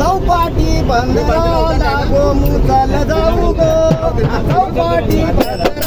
चौपाटी बंद गो मुचाल जाऊ गो. चौपाटी बंद